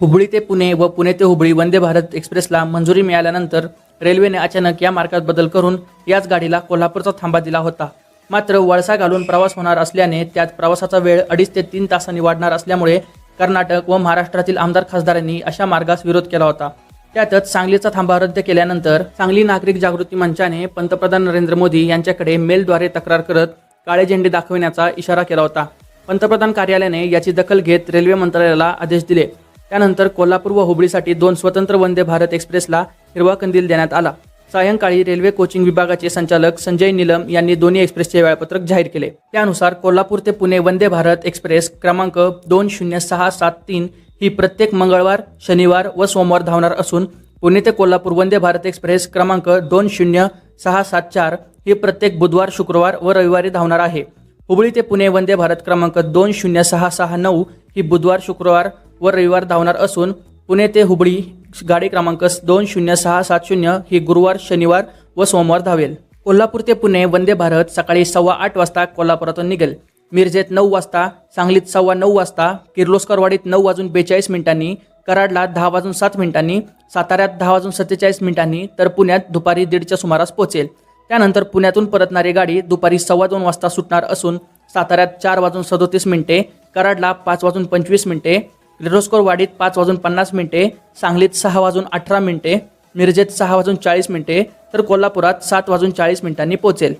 हुबळी ते पुणे व पुणे ते हुबळी वंदे भारत एक्सप्रेसला मंजुरी मिळाल्यानंतर रेल्वेने अचानक या मार्गात बदल करून याच गाडीला कोल्हापूरचा थांबा दिला होता. मात्र वळसा घालून प्रवास होणार असल्याने त्यात प्रवासाचा वेळ अडीच ते तीन तासांनी वाढणार असल्यामुळे कर्नाटक व महाराष्ट्रातील आमदार खासदारांनी अशा मार्गास विरोध केला होता. त्यातच सांगलीचा थांबा रद्द केल्यानंतर सांगली नागरिक जागृती मंचाने पंतप्रधान नरेंद्र मोदी यांच्याकडे मेलद्वारे तक्रार करत काळे झेंडे दाखविण्याचा इशारा केला होता. पंतप्रधान कार्यालयाने याची दखल घेत रेल्वे मंत्रालयाला आदेश दिले. त्यानंतर कोल्हापूर व हुबळीसाठी दोन स्वतंत्र वंदे भारत एक्सप्रेसला हिरवा कंदील देण्यात आला. सायंकाळी रेल्वे कोचिंग विभागाचे संचालक संजय निलम यांनी दोन्ही एक्सप्रेसचे वेळापत्रक जाहीर केले. त्यानुसार कोल्हापूर ते पुणे वंदे भारत एक्सप्रेस क्रमांक दोन शून्य सहा सात तीन ही प्रत्येक मंगळवार शनिवार व सोमवार धावणार असून पुणे ते कोल्हापूर वंदे भारत एक्सप्रेस क्रमांक दोन शून्य सहा सात चार ही प्रत्येक बुधवार शुक्रवार व रविवारी धावणार आहे. हुबळी ते पुणे वंदे भारत क्रमांक दोन शून्य सहा सहा नऊ ही बुधवार शुक्रवार व रविवार धावणार असून पुणे ते हुबळी गाडी क्रमांक दोन शून्य सहा सात शून्य ही गुरुवार शनिवार व सोमवार धावेल. कोल्हापूर ते पुणे वंदे भारत सकाळी सव्वा आठ वाजता कोल्हापुरातून निघेल. मिरजेत नऊ वाजता सांगलीत सव्वा नऊ वाजता किर्लोस्करवाडीत नऊ वाजून बेचाळीस मिनिटांनी कराडला दहा वाजून सात मिनिटांनी साताऱ्यात दहा वाजून सत्तेचाळीस मिनिटांनी तर पुण्यात दुपारी दीडच्या सुमारास पोहोचेल. त्यानंतर पुण्यातून परतणारी गाडी दुपारी सव्वा दोन वाजता सुटणार असून साताऱ्यात चार वाजून सदोतीस मिनिटे कराडला पाच वाजून पंचवीस मिनिटे किर्लोस्करवाडीत पाच वाजून पन्नास मिनिटे सांगलीत सहा वाजून अठरा मिनिटे मिरजेत सहा वाजून चाळीस मिनिटे तर कोल्हापुरात सात वाजून चाळीस मिनिटांनी पोहोचेल.